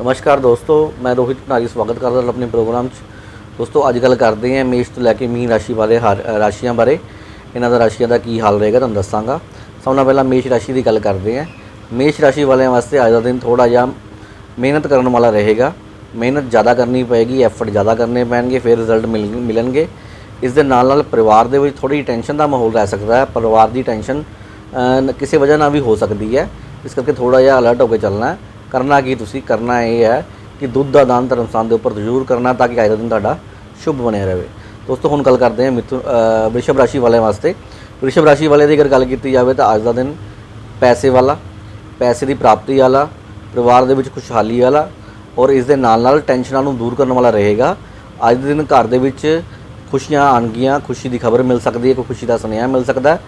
ਨਮਸਕਾਰ ਦੋਸਤੋ, ਮੈਂ ਰੋਹਿਤ ਨਾਰੀ ਸਵਾਗਤ ਕਰਦਾ ਹਾਂ ਆਪਣੇ ਪ੍ਰੋਗਰਾਮ 'ਚ। ਦੋਸਤੋ, ਅੱਜ ਗੱਲ ਕਰਦੇ ਹਾਂ ਮੇਸ਼ ਤੋਂ ਲੈ ਕੇ ਮੀਨ ਰਾਸ਼ੀ ਵਾਲੇ ਹਾਰ- ਰਾਸ਼ੀਆਂ ਬਾਰੇ। ਇਹਨਾਂ ਦਾ ਰਾਸ਼ੀਆਂ ਦਾ ਕੀ ਹਾਲ ਰਹੇਗਾ ਤੁਹਾਨੂੰ ਦੱਸਾਂਗਾ। ਸਭ ਤੋਂ ਪਹਿਲਾਂ ਮੇਸ਼ ਰਾਸ਼ੀ ਦੀ ਗੱਲ ਕਰਦੇ ਹਾਂ। ਮੇਸ਼ ਰਾਸ਼ੀ ਵਾਲਿਆਂ ਵਾਸਤੇ ਅੱਜ ਦਾ ਦਿਨ ਥੋੜਾ ਜਿਹਾ ਮਿਹਨਤ ਕਰਨ ਵਾਲਾ ਰਹੇਗਾ। ਮਿਹਨਤ ਜ਼ਿਆਦਾ ਕਰਨੀ ਪਏਗੀ ਐਫਰਟ ਜ਼ਿਆਦਾ ਕਰਨੇ ਪੈਣਗੇ, ਫਿਰ ਰਿਜ਼ਲਟ ਮਿਲ ਮਿਲਣਗੇ। ਇਸ ਦੇ ਨਾਲ ਨਾਲ ਪਰਿਵਾਰ ਦੇ ਵਿੱਚ ਥੋੜੀ ਟੈਨਸ਼ਨ ਦਾ ਮਾਹੌਲ ਰਹਿ ਸਕਦਾ ਹੈ। ਪਰਿਵਾਰ ਦੀ ਟੈਨਸ਼ਨ ਕਿਸੇ ਵਜ੍ਹਾ ਨਾਲ ਵੀ ਹੋ ਸਕਦੀ ਹੈ। ਇਸ ਕਰਕੇ ਥੋੜਾ ਜਿਹਾ ਅਲਰਟ ਹੋ ਕੇ ਚੱਲਣਾ ਹੈ। ਕਰਨਾ ਕੀ ਤੁਸੀਂ? ਕਰਨਾ ਇਹ ਹੈ ਕਿ ਦੁੱਧ ਦਾ ਦਾਨ ਧਰਮਸਥਾਨ ਦੇ ਉੱਪਰ ਜ਼ਰੂਰ ਕਰਨਾ ਤਾਂ ਕਿ ਅੱਜ ਦਾ ਦਿਨ ਤੁਹਾਡਾ ਸ਼ੁਭ ਬਣਿਆ ਰਹੇ। ਦੋਸਤੋ, ਹੁਣ ਗੱਲ ਕਰਦੇ ਹਾਂ ਮਿਥੁ ਵ੍ਰਿਸ਼ਭ ਰਾਸ਼ੀ ਵਾਲਿਆਂ ਵਾਸਤੇ। ਵ੍ਰਿਸ਼ਭ ਰਾਸ਼ੀ ਵਾਲੇ ਦੀ ਅਗਰ ਗੱਲ ਕੀਤੀ ਜਾਵੇ ਤਾਂ ਅੱਜ ਦਾ ਦਿਨ ਪੈਸੇ ਵਾਲਾ, ਪੈਸੇ ਦੀ ਪ੍ਰਾਪਤੀ ਵਾਲਾ, ਪਰਿਵਾਰ ਦੇ ਵਿੱਚ ਖੁਸ਼ਹਾਲੀ ਵਾਲਾ ਔਰ ਇਸ ਦੇ ਨਾਲ ਨਾਲ ਟੈਨਸ਼ਨਾਂ ਨੂੰ ਦੂਰ ਕਰਨ ਵਾਲਾ ਰਹੇਗਾ। ਅੱਜ ਦੇ ਦਿਨ ਘਰ ਦੇ ਵਿੱਚ ਖੁਸ਼ੀਆਂ, ਆਣਗੀਆਂ, ਖੁਸ਼ੀ ਦੀ ਖਬਰ ਮਿਲ ਸਕਦੀ ਹੈ, ਕੋਈ ਖੁਸ਼ੀ ਦਾ ਸੁਨੇਹਾ ਮਿਲ ਸਕਦਾ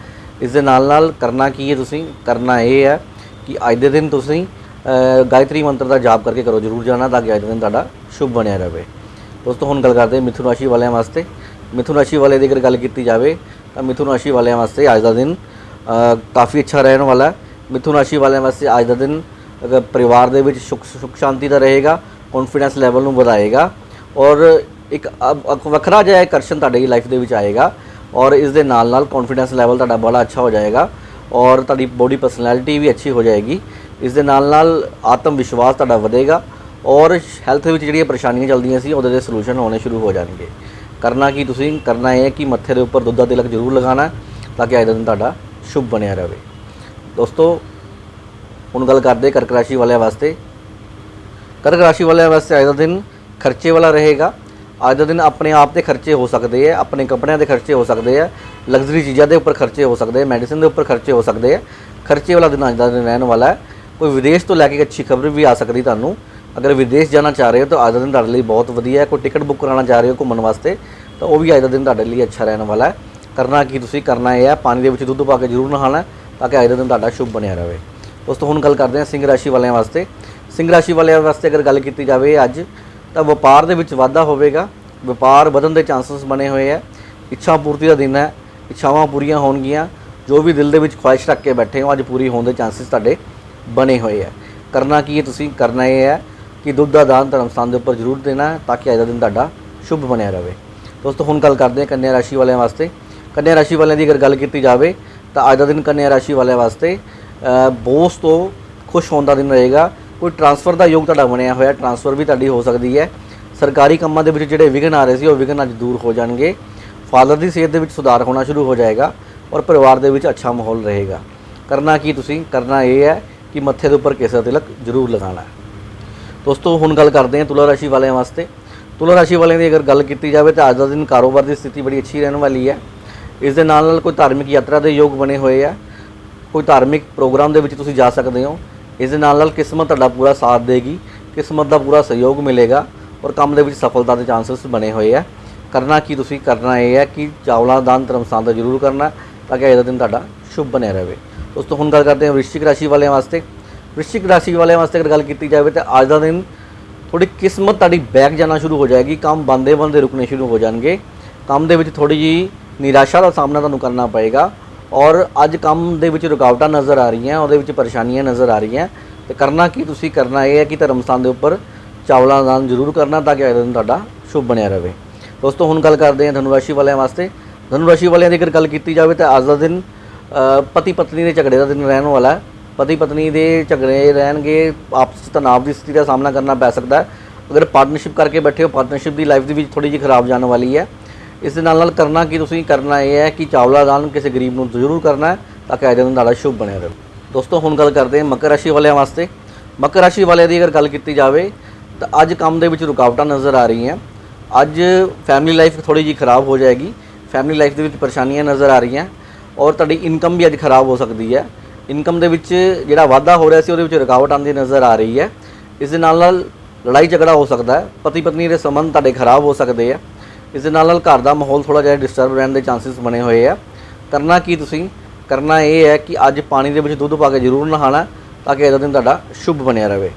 ਇਸ ਦੇ ਨਾਲ ਨਾਲ ਕਰਨਾ ਕੀ ਹੈ ਤੁਸੀਂ? ਕਰਨਾ ਇਹ ਹੈ ਕਿ ਅੱਜ ਦੇ ਦਿਨ ਤੁਸੀਂ ਗਾਇਤਰੀ ਮੰਤਰ ਦਾ ਜਾਪ ਕਰਕੇ ਕਰੋ, ਜ਼ਰੂਰ ਜਾਣਾ ਤਾਂ ਕਿ ਅੱਜ ਦਾ ਦਿਨ ਤੁਹਾਡਾ ਸ਼ੁਭ ਬਣਿਆ ਰਹੇ। ਦੋਸਤੋ, ਹੁਣ ਗੱਲ ਕਰਦੇ ਮਿਥੁਨ ਰਾਸ਼ੀ ਵਾਲਿਆਂ ਵਾਸਤੇ। ਮਿਥੁਨ ਰਾਸ਼ੀ ਵਾਲੇ ਦੀ ਅਗਰ ਗੱਲ ਕੀਤੀ ਜਾਵੇ, ਤਾਂ ਮਿਥੁਨ ਰਾਸ਼ੀ ਵਾਲਿਆਂ ਵਾਸਤੇ ਅੱਜ ਦਾ ਦਿਨ ਕਾਫੀ ਅੱਛਾ ਰਹਿਣ ਵਾਲਾ ਹੈ। ਮਿਥੁਨ ਰਾਸ਼ੀ ਵਾਲਿਆਂ ਵਾਸਤੇ ਅੱਜ ਦਾ ਦਿਨ ਅਗਰ ਪਰਿਵਾਰ ਦੇ ਵਿੱਚ ਸੁਖ ਸੁਖ ਸ਼ਾਂਤੀ ਦਾ ਰਹੇਗਾ ਕੌਨਫੀਡੈਂਸ ਲੈਵਲ ਨੂੰ ਵਧਾਏਗਾ ਔਰ ਇੱਕ ਅ- ਵੱਖਰਾ ਜਿਹਾ ਆਕਰਸ਼ਣ ਤੁਹਾਡੀ ਲਾਈਫ ਦੇ ਵਿੱਚ ਆਏਗਾ ਔਰ ਇਸ ਦੇ ਨਾਲ ਨਾਲ ਕੌਨਫੀਡੈਂਸ ਲੈਵਲ ਤੁਹਾਡਾ ਬੜਾ ਅੱਛਾ ਹੋ ਜਾਏਗਾ ਔਰ ਤੁਹਾਡੀ ਬੋਡੀ ਪਰਸਨੈਲਿਟੀ ਵੀ ਅੱਛੀ ਹੋ ਜਾਏਗੀ। ਇਸ ਦੇ ਨਾਲ ਨਾਲ ਆਤਮ ਵਿਸ਼ਵਾਸ ਤੁਹਾਡਾ ਵਧੇਗਾ ਔਰ ਹੈਲਥ ਵਿੱਚ ਜਿਹੜੀਆਂ ਪਰੇਸ਼ਾਨੀਆਂ ਚੱਲਦੀਆਂ ਸੀ, ਉਹਦੇ ਦੇ ਸੋਲੂਸ਼ਨ ਹੋਣੇ ਸ਼ੁਰੂ ਹੋ ਜਾਣਗੇ। ਕਰਨਾ ਕੀ ਤੁਸੀਂ? ਕਰਨਾ ਇਹ ਹੈ ਕਿ ਮੱਥੇ ਦੇ ਉੱਪਰ ਦੁੱਧ ਦਾ ਤਿਲਕ ਜ਼ਰੂਰ ਲਗਾਉਣਾ ਤਾਂ ਕਿ ਅੱਜ ਦਾ ਦਿਨ ਤੁਹਾਡਾ ਸ਼ੁਭ ਬਣਿਆ ਰਹੇ। ਦੋਸਤੋ, ਹੁਣ ਗੱਲ ਕਰਦੇ ਕਰਕ ਰਾਸ਼ੀ ਵਾਲਿਆਂ ਵਾਸਤੇ। ਕਰਕ ਰਾਸ਼ੀ ਵਾਲਿਆਂ ਵਾਸਤੇ ਅੱਜ ਦਾ ਦਿਨ ਖਰਚੇ ਵਾਲਾ ਰਹੇਗਾ। ਅੱਜ ਦਾ ਦਿਨ ਆਪਣੇ ਆਪ ਤੇ ਖਰਚੇ ਹੋ ਸਕਦੇ ਆ ਆਪਣੇ ਕੱਪੜਿਆਂ ਦੇ ਖਰਚੇ ਹੋ ਸਕਦੇ ਆ ਲਗਜ਼ਰੀ ਚੀਜ਼ਾਂ ਦੇ ਉੱਪਰ ਖਰਚੇ ਹੋ ਸਕਦੇ ਆ ਮੈਡੀਸਿਨ ਦੇ ਉੱਪਰ ਖਰਚੇ ਹੋ ਸਕਦੇ ਆ ਖਰਚੇ ਵਾਲਾ ਦਿਨ ਅੱਜ ਦਾ ਦਿਨ ਰਹਿਣ ਵਾਲਾ ਹੈ। ਕੋਈ ਵਿਦੇਸ਼ ਤੋਂ ਲੈ ਕੇ ਅੱਛੀ ਖਬਰ ਵੀ ਆ ਸਕਦੀ ਤੁਹਾਨੂੰ। ਅਗਰ ਵਿਦੇਸ਼ ਜਾਣਾ ਚਾਹ ਰਹੇ ਹੋ ਤਾਂ ਅੱਜ ਦਾ ਦਿਨ ਤੁਹਾਡੇ ਲਈ ਬਹੁਤ ਵਧੀਆ ਹੈ। ਕੋਈ ਟਿਕਟ ਬੁੱਕ ਕਰਾਉਣਾ ਚਾਹ ਰਹੇ ਹੋ ਘੁੰਮਣ ਵਾਸਤੇ, ਤਾਂ ਉਹ ਵੀ ਅੱਜ ਦਾ ਦਿਨ ਤੁਹਾਡੇ ਲਈ ਅੱਛਾ ਰਹਿਣ ਵਾਲਾ ਹੈ। ਕਰਨਾ ਕੀ ਤੁਸੀਂ, ਕਰਨਾ ਇਹ ਹੈ, ਪਾਣੀ ਦੇ ਵਿੱਚ ਦੁੱਧ ਪਾ ਕੇ ਜ਼ਰੂਰ ਨਹਾਉਣਾ ਤਾਂ ਕਿ ਅੱਜ ਦਾ ਦਿਨ ਤੁਹਾਡਾ ਸ਼ੁਭ ਬਣਿਆ ਰਹੇ। ਦੋਸਤੋ, ਹੁਣ ਗੱਲ ਕਰਦੇ ਹਾਂ ਸਿੰਘ ਰਾਸ਼ੀ ਵਾਲਿਆਂ ਵਾਸਤੇ। ਸਿੰਘ ਰਾਸ਼ੀ ਵਾਲਿਆਂ ਵਾਸਤੇ ਅਗਰ ਗੱਲ ਕੀਤੀ ਜਾਵੇ ਅੱਜ, ਤਾਂ ਵਪਾਰ ਦੇ ਵਿੱਚ ਵਾਧਾ ਹੋਵੇਗਾ। ਵਪਾਰ ਵਧਣ ਦੇ ਚਾਂਸਸ ਬਣੇ ਹੋਏ ਆ ਇੱਛਾ ਪੂਰਤੀ ਦਾ ਦਿਨ ਹੈ, ਇੱਛਾਵਾਂ ਪੂਰੀਆਂ ਹੋਣਗੀਆਂ। ਜੋ ਵੀ ਦਿਲ ਦੇ ਵਿੱਚ ਖੁਆਇਸ਼ ਰੱਖ ਕੇ ਬੈਠੇ ਹੋ, ਅੱਜ ਪੂਰੀ ਹੋਣ ਦੇ ਚਾਂਸਸ ਤੁਹਾਡੇ ਬਣੇ ਹੋਏ ਆ। ਕਰਨਾ ਕੀ ਹੈ ਤੁਸੀਂ? ਕਰਨਾ ਇਹ ਹੈ ਕਿ ਦੁੱਧ ਦਾ ਦਾਨ ਧਰਮ ਸਥਾਨ ਦੇ ਉੱਪਰ ਜ਼ਰੂਰ ਦੇਣਾ ਤਾਂ ਕਿ ਅੱਜ ਦਾ ਦਿਨ ਤੁਹਾਡਾ ਸ਼ੁਭ ਬਣਿਆ ਰਹੇ। ਦੋਸਤੋ, ਹੁਣ ਗੱਲ ਕਰਦੇ ਹਾਂ ਕੰਨਿਆ ਰਾਸ਼ੀ ਵਾਲਿਆਂ ਵਾਸਤੇ। ਕੰਨਿਆ ਰਾਸ਼ੀ ਵਾਲਿਆਂ ਦੀ ਅਗਰ ਗੱਲ ਕੀਤੀ ਜਾਵੇ ਤਾਂ ਅੱਜ ਦਾ ਦਿਨ ਕੰਨਿਆ ਰਾਸ਼ੀ ਵਾਲਿਆਂ ਵਾਸਤੇ ਬੋਸ ਤੋਂ ਖੁਸ਼ ਹੋਣ ਦਾ ਦਿਨ ਰਹੇਗਾ। ਕੋਈ ਟਰਾਂਸਫਰ ਦਾ ਯੋਗ ਤੁਹਾਡਾ ਬਣਿਆ ਹੋਇਆ ਟਰਾਂਸਫਰ ਵੀ ਤੁਹਾਡੀ ਹੋ ਸਕਦੀ ਹੈ। ਸਰਕਾਰੀ ਕੰਮਾਂ ਦੇ ਵਿੱਚ ਜਿਹੜੇ ਵਿਘਨ ਆ ਰਹੇ ਸੀ, ਉਹ ਵਿਘਨ ਅੱਜ ਦੂਰ ਹੋ ਜਾਣਗੇ। ਫਾਦਰ ਦੀ ਸਿਹਤ ਦੇ ਵਿੱਚ ਸੁਧਾਰ ਹੋਣਾ ਸ਼ੁਰੂ ਹੋ ਜਾਏਗਾ ਔਰ ਪਰਿਵਾਰ ਦੇ ਵਿੱਚ ਅੱਛਾ ਮਾਹੌਲ ਰਹੇਗਾ। ਕਰਨਾ ਕੀ ਤੁਸੀਂ? ਕਰਨਾ ਇਹ ਹੈ ਕਿ ਮੱਥੇ ਦੇ ਉੱਪਰ ਕੇਸਰ ਤਿਲਕ ਜ਼ਰੂਰ ਲਗਾਉਣਾ ਹੈ। ਦੋਸਤੋ, ਹੁਣ ਗੱਲ ਕਰਦੇ ਹਾਂ ਤੁਲਾ ਰਾਸ਼ੀ ਵਾਲਿਆਂ ਵਾਸਤੇ। ਤੁਲਾ ਰਾਸ਼ੀ ਵਾਲਿਆਂ ਦੀ ਅਗਰ ਗੱਲ ਕੀਤੀ ਜਾਵੇ ਤਾਂ ਅੱਜ ਦਾ ਦਿਨ ਕਾਰੋਬਾਰ ਦੀ ਸਥਿਤੀ ਬੜੀ ਅੱਛੀ ਰਹਿਣ ਵਾਲੀ ਹੈ। ਇਸ ਦੇ ਨਾਲ ਨਾਲ ਕੋਈ ਧਾਰਮਿਕ ਯਾਤਰਾ ਦੇ ਯੋਗ ਬਣੇ ਹੋਏ ਆ। ਕੋਈ ਧਾਰਮਿਕ ਪ੍ਰੋਗਰਾਮ ਦੇ ਵਿੱਚ ਤੁਸੀਂ ਜਾ ਸਕਦੇ ਹੋ। ਇਸ ਦੇ ਨਾਲ ਨਾਲ ਕਿਸਮਤ ਤੁਹਾਡਾ ਪੂਰਾ ਸਾਥ ਦੇਗੀ, ਕਿਸਮਤ ਦਾ ਪੂਰਾ ਸਹਿਯੋਗ ਮਿਲੇਗਾ ਔਰ ਕੰਮ ਦੇ ਵਿੱਚ ਸਫਲਤਾ ਦੇ ਚਾਂਸਸ ਬਣੇ ਹੋਏ ਆ। ਕਰਨਾ ਕੀ ਤੁਸੀਂ ਕਰਨਾ ਇਹ ਹੈ ਕਿ ਚਾਵਲਾਂ ਦਾ ਦਾਨ ਧਰਮਸਥਾਨ ਦਾ ਜ਼ਰੂਰ ਕਰਨਾ ਤਾਂ ਕਿ ਅੱਜ ਦਾ ਦਿਨ ਤੁਹਾਡਾ ਸ਼ੁਭ ਬਣਿਆ ਰਹੇ। ਦੋਸਤੋ, ਹੁਣ ਗੱਲ ਕਰਦੇ ਹਾਂ ਵ੍ਰਿਸ਼ਚਿਕ ਰਾਸ਼ੀ ਵਾਲਿਆਂ ਵਾਸਤੇ। ਵ੍ਰਿਸ਼ਚਿਕ ਰਾਸ਼ੀ ਵਾਲਿਆਂ ਵਾਸਤੇ ਅਗਰ ਗੱਲ ਕੀਤੀ ਜਾਵੇ ਤਾਂ ਅੱਜ ਦਾ ਦਿਨ ਥੋੜੀ ਕਿਸਮਤ ਤੁਹਾਡੀ ਬੈਕ ਜਾਣਾ ਸ਼ੁਰੂ ਹੋ ਜਾਏਗੀ, ਕੰਮ ਬੰਦੇ ਬੰਦੇ ਰੁਕਣੇ ਸ਼ੁਰੂ ਹੋ ਜਾਣਗੇ। ਕੰਮ ਦੇ ਵਿੱਚ ਥੋੜੀ ਜੀ ਨਿਰਾਸ਼ਾ ਦਾ ਸਾਹਮਣਾ ਤੁਹਾਨੂੰ ਕਰਨਾ ਪਏਗਾ ਔਰ ਅੱਜ ਕੰਮ ਦੇ ਵਿੱਚ ਰੁਕਾਵਟਾਂ ਨਜ਼ਰ ਆ ਰਹੀਆਂ, ਉਹਦੇ ਵਿੱਚ ਪਰੇਸ਼ਾਨੀਆਂ ਨਜ਼ਰ ਆ ਰਹੀਆਂ। ਤੇ ਕਰਨਾ ਕੀ ਤੁਸੀਂ ਕਰਨਾ ਇਹ ਹੈ ਕਿ ਧਰਮ ਸਥਾਨ ਦੇ ਉੱਪਰ ਚਾਵਲਾਂ ਦਾ ਦਾਨ ਜ਼ਰੂਰ ਕਰਨਾ ਤਾਂ ਕਿ ਅੱਜ ਦਾ ਦਿਨ ਤੁਹਾਡਾ ਸ਼ੁਭ ਬਣਿਆ ਰਹੇ। ਦੋਸਤੋ, ਹੁਣ ਗੱਲ ਕਰਦੇ ਹਾਂ ਧਨੁ ਰਾਸ਼ੀ ਵਾਲਿਆਂ ਵਾਸਤੇ। ਧਨੁ ਰਾਸ਼ੀ ਵਾਲਿਆਂ ਦੀ ਅਗਰ ਗੱਲ ਕੀਤੀ ਜਾਵੇ ਤਾਂ ਅੱਜ ਦਾ ਦਿਨ ਪਤੀ ਪਤਨੀ ਦੇ ਝਗੜੇ ਦਾ ਦਿਨ ਰਹਿਣ ਵਾਲਾ ਹੈ। ਪਤੀ ਪਤਨੀ ਦੇ ਝਗੜੇ ਰਹਿਣਗੇ, ਆਪਸ 'ਚ ਤਣਾਅ ਦੀ ਸਥਿਤੀ ਦਾ ਸਾਹਮਣਾ ਕਰਨਾ ਪੈ ਸਕਦਾ ਹੈ। ਅਗਰ ਪਾਰਟਨਰਸ਼ਿਪ ਕਰਕੇ ਬੈਠੇ ਹੋ ਪਾਰਟਨਰਸ਼ਿਪ ਦੀ ਲਾਈਫ ਦੇ ਵਿੱਚ ਥੋੜੀ ਜਿਹੀ ਖਰਾਬ ਜਾਣ ਵਾਲੀ ਹੈ। ਇਸ ਦੇ ਨਾਲ ਨਾਲ ਕਰਨਾ ਕੀ ਤੁਸੀਂ? ਕਰਨਾ ਇਹ ਹੈ ਕਿ ਚਾਵਲਾ ਦਾਨ ਕਿਸੇ ਗਰੀਬ ਨੂੰ ਜ਼ਰੂਰ ਕਰਨਾ ਹੈ ਤਾਂ ਕਿ ਅੱਜ ਦਾ ਦਿਨ ਤੁਹਾਡਾ ਸ਼ੁਭ ਬਣਿਆ ਰਹੇ। ਦੋਸਤੋ, ਹੁਣ ਗੱਲ ਕਰਦੇ ਹਾਂ ਮਕਰ ਰਾਸ਼ੀ ਵਾਲਿਆਂ ਵਾਸਤੇ। ਮਕਰ ਰਾਸ਼ੀ ਵਾਲਿਆਂ ਦੀ ਅਗਰ ਗੱਲ ਕੀਤੀ ਜਾਵੇ, ਤਾਂ ਅੱਜ ਕੰਮ ਦੇ ਵਿੱਚ ਰੁਕਾਵਟਾਂ ਨਜ਼ਰ ਆ ਰਹੀਆਂ। ਅੱਜ ਫੈਮਿਲੀ ਲਾਈਫ ਥੋੜੀ ਜਿਹੀ ਖਰਾਬ ਹੋ ਜਾਏਗੀ। ਫੈਮਿਲੀ ਲਾਈਫ ਦੇ ਵਿੱਚ ਪਰੇਸ਼ਾਨੀਆਂ ਨਜ਼ਰ ਆ ਰਹੀਆਂ। ਔਰ ਤੁਹਾਡੀ ਇਨਕਮ ਵੀ ਅੱਜ ਖਰਾਬ ਹੋ ਸਕਦੀ ਹੈ। ਇਨਕਮ ਦੇ ਵਿੱਚ ਜਿਹੜਾ ਵਾਧਾ ਹੋ ਰਿਹਾ ਸੀ, ਉਹਦੇ ਵਿੱਚ ਰੁਕਾਵਟ ਆਉਂਦੀ ਨਜ਼ਰ ਆ ਰਹੀ ਹੈ। ਇਸ ਦੇ ਨਾਲ ਨਾਲ ਲੜਾਈ ਝਗੜਾ ਹੋ ਸਕਦਾ ਹੈ। ਪਤੀ ਪਤਨੀ ਦੇ ਸੰਬੰਧ ਤੁਹਾਡੇ ਖਰਾਬ ਹੋ ਸਕਦੇ ਆ। ਇਸ ਦੇ ਨਾਲ ਨਾਲ ਘਰ ਦਾ ਮਾਹੌਲ ਥੋੜਾ ਜਿਹਾ ਡਿਸਟਰਬ ਰਹਿਣ ਦੇ ਚਾਂਸਸ ਬਣੇ ਹੋਏ ਆ। ਕਰਨਾ ਕੀ ਤੁਸੀਂ? ਕਰਨਾ ਇਹ ਹੈ ਕਿ ਅੱਜ ਪਾਣੀ ਦੇ ਵਿੱਚ ਦੁੱਧ ਪਾ ਕੇ ਜ਼ਰੂਰ ਨਹਾਣਾ ਤਾਂ ਕਿ ਇਹਦਾ ਦਿਨ ਤੁਹਾਡਾ ਸ਼ੁਭ ਬਣਿਆ ਰਹੇ।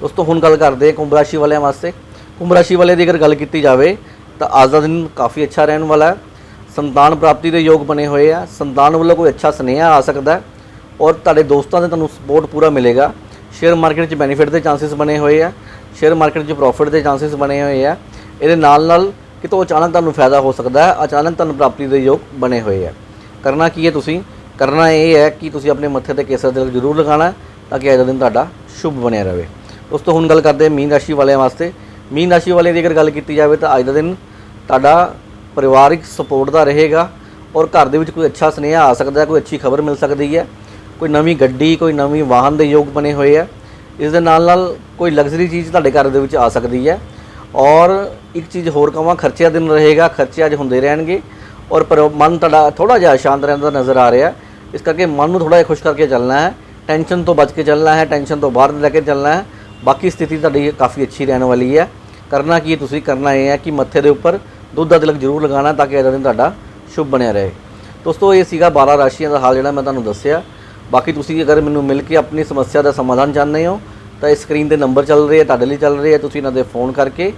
ਦੋਸਤੋ, ਹੁਣ ਗੱਲ ਕਰਦੇ ਹਾਂ ਕੁੰਭ ਰਾਸ਼ੀ ਵਾਲਿਆਂ ਵਾਸਤੇ। ਕੁੰਭ ਰਾਸ਼ੀ ਵਾਲੇ ਦੀ ਅਗਰ ਗੱਲ ਕੀਤੀ ਜਾਵੇ ਤਾਂ ਅੱਜ ਦਾ ਦਿਨ ਕਾਫੀ ਅੱਛਾ ਰਹਿਣ ਵਾਲਾ ਹੈ। ਸੰਤਾਨ ਪ੍ਰਾਪਤੀ ਦੇ ਯੋਗ ਬਣੇ ਹੋਏ ਆ। ਸੰਤਾਨ ਵੱਲੋਂ ਕੋਈ ਅੱਛਾ ਸੁਨੇਹਾ ਆ ਸਕਦਾ ਔਰ ਤੁਹਾਡੇ ਦੋਸਤਾਂ ਦੇ ਤੁਹਾਨੂੰ ਸਪੋਰਟ ਪੂਰਾ ਮਿਲੇਗਾ। ਸ਼ੇਅਰ ਮਾਰਕੀਟ 'ਚ ਬੈਨੀਫਿਟ ਦੇ ਚਾਂਸਸ ਬਣੇ ਹੋਏ ਆ। ਸ਼ੇਅਰ ਮਾਰਕੀਟ 'ਚ ਪ੍ਰੋਫਿਟ ਦੇ ਚਾਂਸਸ ਬਣੇ ਹੋਏ ਆ। ਇਹਦੇ ਨਾਲ ਨਾਲ ਕਿਤੋਂ ਅਚਾਨਕ ਤੁਹਾਨੂੰ ਫਾਇਦਾ ਹੋ ਸਕਦਾ ਹੈ। ਅਚਾਨਕ ਤੁਹਾਨੂੰ ਪ੍ਰਾਪਤੀ ਦੇ ਯੋਗ ਬਣੇ ਹੋਏ ਆ। ਕਰਨਾ ਕੀ ਹੈ ਤੁਸੀਂ? ਕਰਨਾ ਇਹ ਹੈ ਕਿ ਤੁਸੀਂ ਆਪਣੇ ਮੱਥੇ ਤੇ ਕੇਸਰ ਤਿਲਕ ਜ਼ਰੂਰ ਲਗਾਉਣਾ ਤਾਂ ਕਿ ਅੱਜ ਦਾ ਦਿਨ ਤੁਹਾਡਾ ਸ਼ੁਭ ਬਣਿਆ ਰਹੇ। ਦੋਸਤੋ ਹੁਣ ਗੱਲ ਕਰਦੇ ਹਾਂ ਮੀਨ ਰਾਸ਼ੀ ਵਾਲਿਆਂ ਵਾਸਤੇ। ਮੀਨ ਰਾਸ਼ੀ ਵਾਲਿਆਂ ਦੀ ਅਗਰ ਗੱਲ ਕੀਤੀ ਜਾਵੇ ਤਾਂ ਅੱਜ ਦਾ ਦਿਨ ਤੁਹਾਡਾ ਪਰਿਵਾਰਿਕ ਸਪੋਰਟ ਦਾ ਰਹੇਗਾ ਔਰ ਘਰ ਦੇ ਵਿੱਚ ਕੋਈ ਅੱਛਾ ਸੁਨੇਹਾ ਆ ਸਕਦਾ ਹੈ ਕੋਈ ਅੱਛੀ ਖਬਰ ਮਿਲ ਸਕਦੀ ਹੈ, ਕੋਈ ਨਵੀਂ ਗੱਡੀ, ਕੋਈ ਨਵੀਂ ਵਾਹਨ ਦੇ ਯੋਗ ਬਣੇ ਹੋਏ ਆ ਇਸ ਦੇ ਨਾਲ ਨਾਲ ਕੋਈ ਲਗਜ਼ਰੀ ਚੀਜ਼ ਤੁਹਾਡੇ ਘਰ ਦੇ ਵਿੱਚ ਆ ਸਕਦੀ ਹੈ ਔਰ ਇੱਕ ਚੀਜ਼ ਹੋਰ ਕਹਾਂ, ਖਰਚਿਆਂ ਦਿਨ ਰਹੇਗਾ, ਖਰਚੇ ਅੱਜ ਹੁੰਦੇ ਰਹਿਣਗੇ ਔਰ ਪਰ ਮਨ ਤੁਹਾਡਾ ਥੋੜਾ ਜਿਹਾ ਸ਼ਾਂਤ ਰਹਿੰਦਾ ਨਜ਼ਰ ਆ ਰਿਹਾ ਇਸ ਕਰਕੇ ਮਨ ਨੂੰ ਥੋੜਾ ਜਿਹਾ ਖੁਸ਼ ਕਰਕੇ ਚੱਲਣਾ ਹੈ ਟੈਨਸ਼ਨ ਤੋਂ ਬਚ ਕੇ ਚੱਲਣਾ ਹੈ ਟੈਨਸ਼ਨ ਤੋਂ ਬਾਹਰ ਲੈ ਕੇ ਚੱਲਣਾ ਹੈ, ਬਾਕੀ ਸਥਿਤੀ ਤੁਹਾਡੀ ਕਾਫੀ ਅੱਛੀ ਰਹਿਣ ਵਾਲੀ ਹੈ, ਕਰਨਾ ਕੀ ਤੁਸੀਂ, ਕਰਨਾ ਇਹ ਹੈ ਕਿ ਮੱਥੇ ਦੇ ਉੱਪਰ ਦੁੱਧ ਦਾ ਤਿਲਕ ਜ਼ਰੂਰ ਲਗਾਉਣਾ ਤਾਂ ਕਿ ਇਹਦਾ ਦਿਨ ਤੁਹਾਡਾ ਸ਼ੁਭ ਬਣਿਆ ਰਹੇ। ਦੋਸਤੋ, ਇਹ ਸੀਗਾ 12 ਰਾਸ਼ੀਆਂ ਦਾ ਹਾਲ ਜਿਹੜਾ ਮੈਂ ਤੁਹਾਨੂੰ ਦੱਸਿਆ। ਬਾਕੀ ਤੁਸੀਂ ਅਗਰ ਮੈਨੂੰ ਮਿਲ ਕੇ ਆਪਣੀ ਸਮੱਸਿਆ ਦਾ ਸਮਾਧਾਨ ਚਾਹੁੰਦੇ ਹੋ, ਤਾਂ ਇਸ ਸਕਰੀਨ ਤੇ ਨੰਬਰ ਚੱਲ ਰਹੇ ਆ ਤੁਹਾਡੇ ਲਈ ਚੱਲ ਰਹੇ ਆ ਤੁਸੀਂ ਇਹਨਾਂ ਦੇ ਫੋਨ ਕਰਕੇ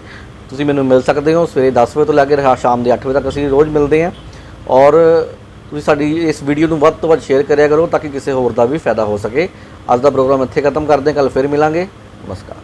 ਤੁਸੀਂ ਮੈਨੂੰ ਮਿਲ ਸਕਦੇ ਹੋ। ਸਵੇਰੇ 10 ਵਜੇ ਤੋਂ ਲੈ ਕੇ ਸ਼ਾਮ ਦੇ 8 ਵਜੇ ਤੱਕ ਅਸੀਂ ਰੋਜ਼ ਮਿਲਦੇ ਹਾਂ। ਔਰ ਤੁਸੀਂ ਸਾਡੀ ਇਸ ਵੀਡੀਓ ਨੂੰ ਵੱਧ ਤੋਂ ਵੱਧ ਸ਼ੇਅਰ ਕਰਿਆ ਕਰੋ ਤਾਂ ਕਿ ਕਿਸੇ ਹੋਰ ਦਾ ਵੀ ਫਾਇਦਾ ਹੋ ਸਕੇ। ਅੱਜ ਦਾ ਪ੍ਰੋਗਰਾਮ ਇੱਥੇ ਖਤਮ ਕਰਦੇ ਹਾਂ। ਕੱਲ ਫਿਰ ਮਿਲਾਂਗੇ। ਨਮਸਕਾਰ।